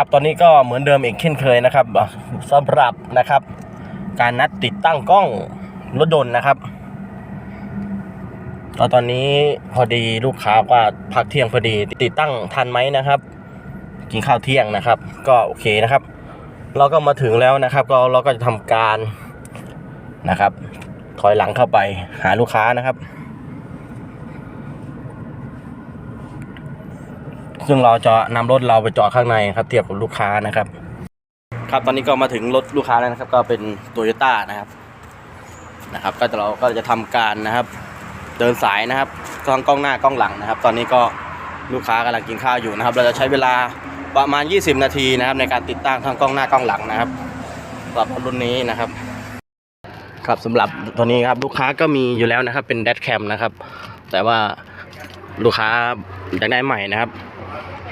ครับตอนนี้ก็เหมือนเดิมอีกเช่นเคยนะครับสำหรับนะครับ การนัดติดตั้งกล้องรถยนต์นะครับก็ตอนนี้พอดีลูกค้าว่าพักเที่ยงพอดีติดตั้งทันไหมนะครับ กินข้าวเที่ยงนะครับ ก็โอเคนะครับ เราก็มาถึงแล้วนะครับ ก็เราก็จะทำการนะครับ ถอยหลังเข้าไปหาลูกค้านะครับ ซึ่งเราจะนำรถเราไปจอดข้างในครับ เทียบกับลูกค้านะครับ ครับตอนนี้ก็มาถึงรถลูกค้าแล้วนะครับ ก็เป็นโตโยต้านะครับนะครับ ก็จะเราก็จะทำการนะครับ เดินสายนะครับกล้งกล้องหน้ากล้องหลังนะครับ ตอนนี้ก็ลูกค้ากำลังกินข้าวอยู่นะครับ เราจะใช้เวลาประมาณ 20 นาทีนะครับ ในการติดตั้งทั้งกล้องหน้ากล้องหลังนะครับสำหรับรุ่นนี้นะครับครับสำหรับตัวนี้ครับลูกค้าก็มีอยู่แล้วนะครับเป็นแดดแคมนะครับ แต่ว่าลูกค้าอยากได้ใหม่นะครับ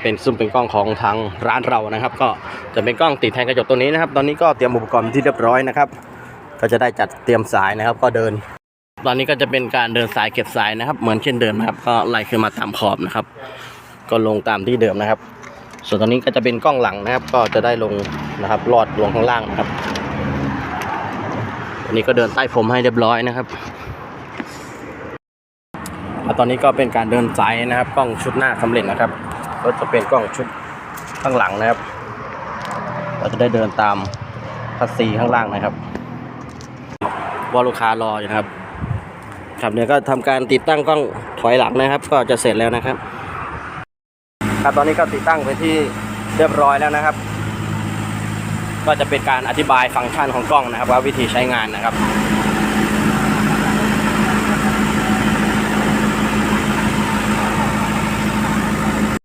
เป็นซึ่งเป็นกล้องของทางร้านเรานะครับ ก็จะเป็นกล้องติดแทนกระจกตัวนี้นะครับ ตอนนี้ก็เตรียมอุปกรณ์ที่เรียบร้อยนะครับ ก็จะได้จัดเตรียมสายนะครับ ก็เดิน ตอนนี้ก็จะเป็นการเดินสายเก็บสายนะครับ เหมือนเช่นเดิมนะครับก็ไล่ขึ้นมาตามขอบนะครับ ก็ลงตามที่เดิมนะครับ ส่วนตอนนี้ก็จะเป็นกล้องหลังนะครับ ก็จะได้ลงนะครับลอดลงข้างล่างนะครับอันนี้ก็เดินใต้ผมให้เรียบร้อยนะครับแล้วตอนนี้ก็เป็นการเดินสายนะครับ กล้องชุดหน้าสำเร็จนะครับ ก็จะเป็นกล้องชุดข้างหลังนะครับ เราจะได้เดินตามคัสซีข้างล่างนะครับว่าลูกค้ารออยู่ครับครับเนี่ยก็ทำการติดตั้งกล้องถอยหลังนะครับ ก็จะเสร็จแล้วนะครับ ครับตอนนี้ก็ติดตั้งไปที่เรียบร้อยแล้วนะครับ ก็จะเป็นการอธิบายฟังก์ชันของกล้องนะครับ ว่าวิธีใช้งานนะครับ